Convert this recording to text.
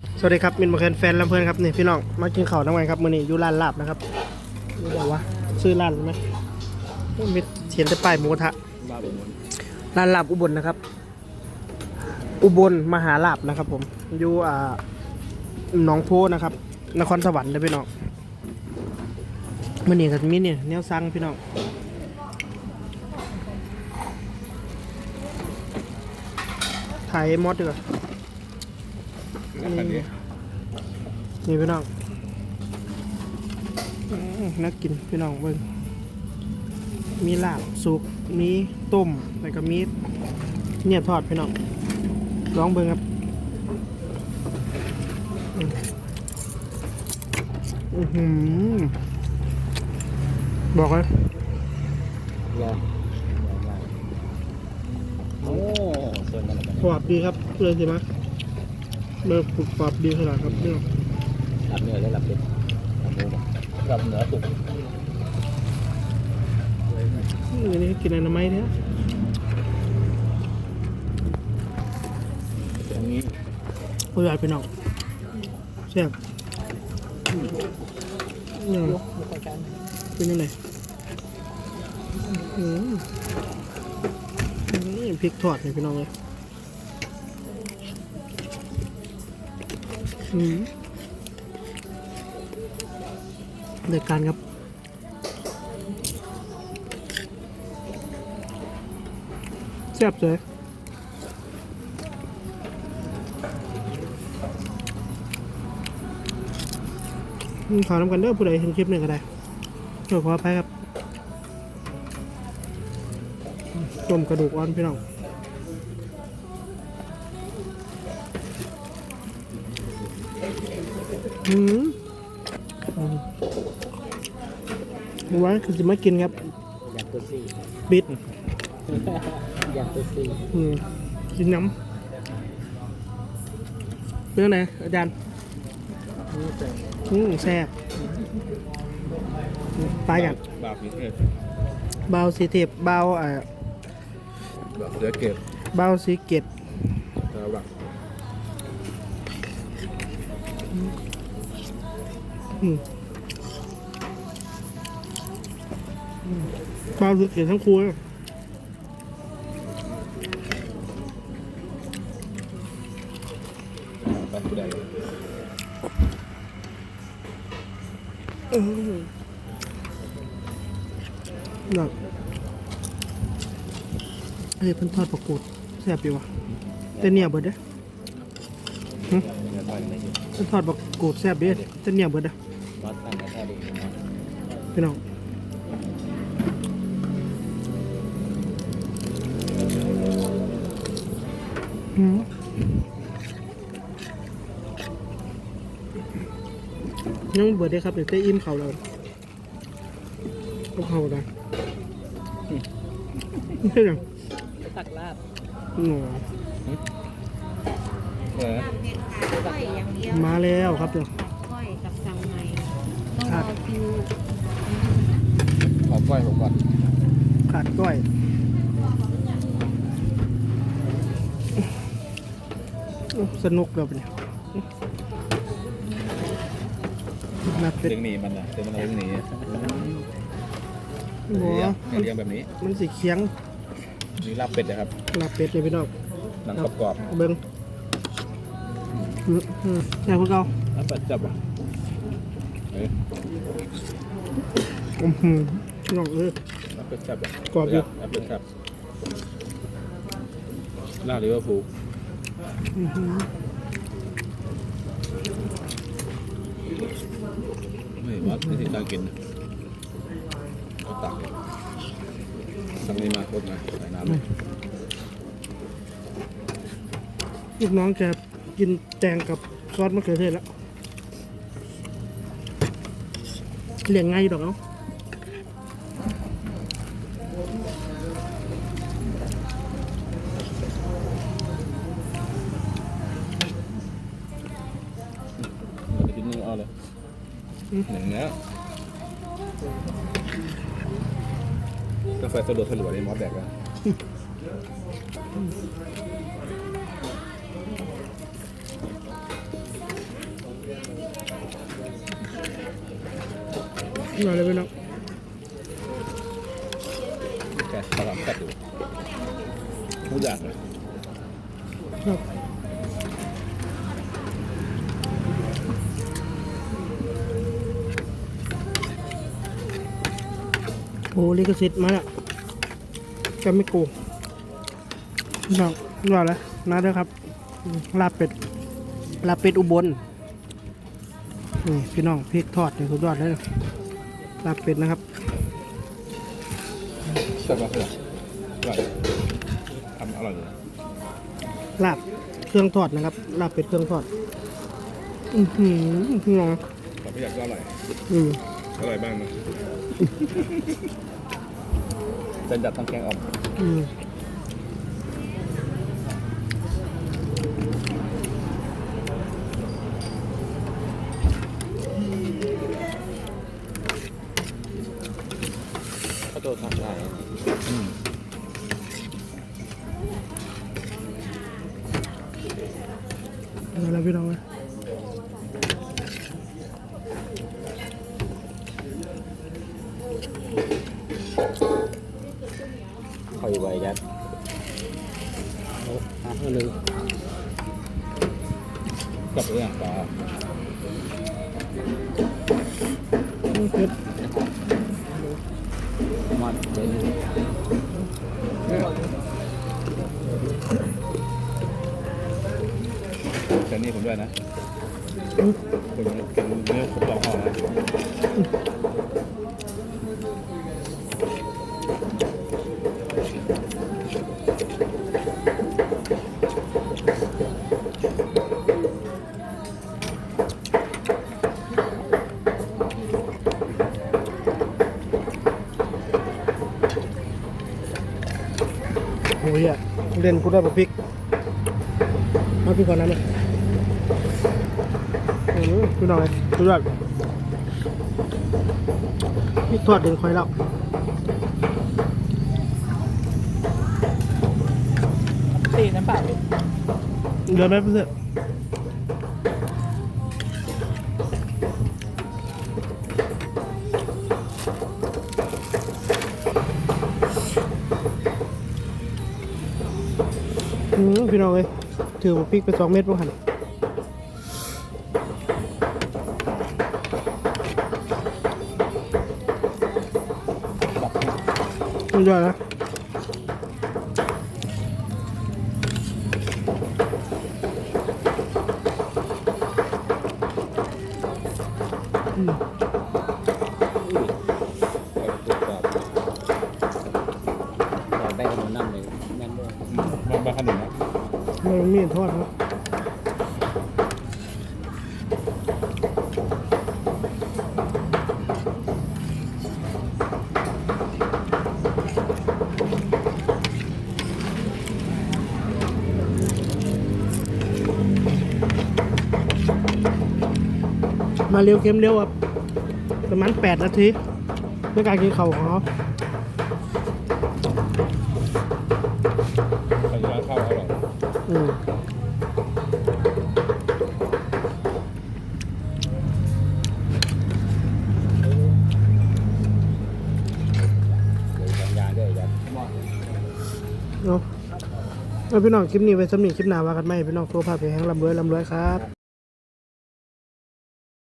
สวัสดีครับมินมาแคนแฟนลำเพลินครับนี่พี่น้องมากินข้าวน้ำมันครับมื้อนี้อยู่ร้านลาบนะครับนี่บอกว่าซื้อร้านไหมมีเขียนแต่ป้ายหมูกระทะร้านลาบอุบลนะครับ อุบลมหาลาบนะครับ ผมอยู่อ่าหนองโพนะครับ นครสวรรค์เลยพี่น้องมื้อนี้ก็มีเนี่ยแนวสั่งพี่น้องถ่ายมอดดีกว่า นี่นี่พี่น้องน่ากินพี่น้องเบิ่งมีลาบสุก มีต้มแล้วก็มีเนี่ยทอดพี่น้องลองเบิ่งครับอือหือบอกเลยรอโอ้สวนมันอะไรกรอบดีครับเลยสิมะ เบอร์กรอบดีขนาดครับพี่น้องหลับเนื้อและหลับเป็ดหลับหมูหลับเนื้อตุกอันนี้กินอะไรนะไหมเนี่ยตรงนี้อร่อยพี่น้องแซ่บอืมเป็นยังไงอืมนี่พริกทอดเนี่ยพี่น้องเลย เดือดการครับแซ่บเลยขอน้ำกันเด้อผู้ใดเห็นคลิปหนึ่งก็ได้เดี๋ยวขออภัยครับต้มกระดูกอ่อนพี่น้อง อืมอืมเอาไว้คือจะมากินครับอยากตัวซี่บิดอยากตัวซี่อืมกินน้ำเรื่องไหนอาจารย์อืมแซ่บตายกันบาปนี่เออเบาสีเทปเบาอ่าบาปเสือเก็บเบาสีเกตตาบั กอืมอืมเบาสีเกตทั้งคู่เลยไปผู้ใดอืมน่ะเฮ้ยเพิ่นทอดปลากูดแซ่บอยู่วะแต่เนี่ยเบิดเด้อเพิ่นทอดปลากูดแซ่บเด้อแต่เนี่ยเบิดเด้อ วัดตั้งแต่ทอดเองนะพี่น้องอืมยังเบิดได้ครับเดี๋ยวได้อิ่มเขาแล้วเอาเขาได้ไม่ใช่ยังตักลาบหนูเออก้อยอย่างเดียวมาแล้วครับเดี๋ยว ก้อยกับสังไหม ต้องรอคิวขอก้อยผมก่อนขาดก้อยโอ้สนุกแล้วปะเนี่ยนัดเป็ดเลี้ยงหนีมันนะเดี๋ยวมันเอาเลี้ยงหนีโอ้โหเลี้ยงแบบนี้ มันสีเคียงนี่ลาบเป็ดนะครับลาบเป็ดเลยพี่น้องหนังกรอบเบิ้งอืมอืมแซ่บพวกเราๆลาบเป็ดจับอะเอ้ยอือหือพี่น้องเออลาบเป็ดจับอะกรอบอยู่ลาบเป็ดจับลาบลิเวอร์พูลอื้อหือไม่วัดไม่ใช่การกินนะเอาตักสั่งนี้มาครบนะใส่น้ำเลยลูกน้องจะกินแตงกับซอสมะเขือเทศแล้ว เลี้ยงง่ายอยู่ดอกเนาะเราจะกินนึงเอาเลยหนึ่งแล้วกาแฟสะดวกสะดวกในมอสแดกอะ หน่อยเลยพี่น้องแกะตลาดแซ่บอยู่ทุกอย่างเลยครับโอ้ลิขสิทธิ์มาแล้วจะไม่โกงพี่น้องว่าแล้วมาเด้อครับอืมลาบเป็ด ลาบเป็ดอุบลนี่พี่น้องพริกทอดนี่สุดยอดเลยนะ ลาบเป็ดนะครับแซ่บมากเลยอร่อยทำอร่อยเลยลาบเครื่องทอดนะครับลาบเป็ดเครื่องทอด อือหือพี่น้องแต่ไม่อยากก็อร่อย อืมอร่อยบ้างนะเป็นดับทั้งแกงอ่อม อืม เอาละพี่น้องนะคอยไว้ เลยกับเรื่องปลาเผ็ดมันแต่นี่ผมด้วยนะอืมเป็นเนเนื้อผมลองห่อนะโอ้ยอะเล่นกูได้ปะพริกเอาพี่ก่อนนะเนี่ย พี่น้องเลยสุดยอดพริกทอดเด่นคอยแล้วตีน้ำเปล่าเดือดไหมเพื่อนอืมพี่น้องเลยถือว่าพริกไปสองเม็ดพวกหัน สุดยอดนะอืมแต่ไปขนมน้ำ ม่นด้วยมามาขนมนะมันมีดทอดครับมาเร็วเค็มเร็วครับประมาณแปดนาทีในการกินข้าวของเขาไปร้านข้าวอร่อยอืมเลยสัญญาณด้วยยัดเอาเอาพี่น้องคลิปนี้ไว้สำหรับคลิปหน้าว่ากันไหมพี่น้องโทรภาพไปแห้งลำรวยลำรวยครับ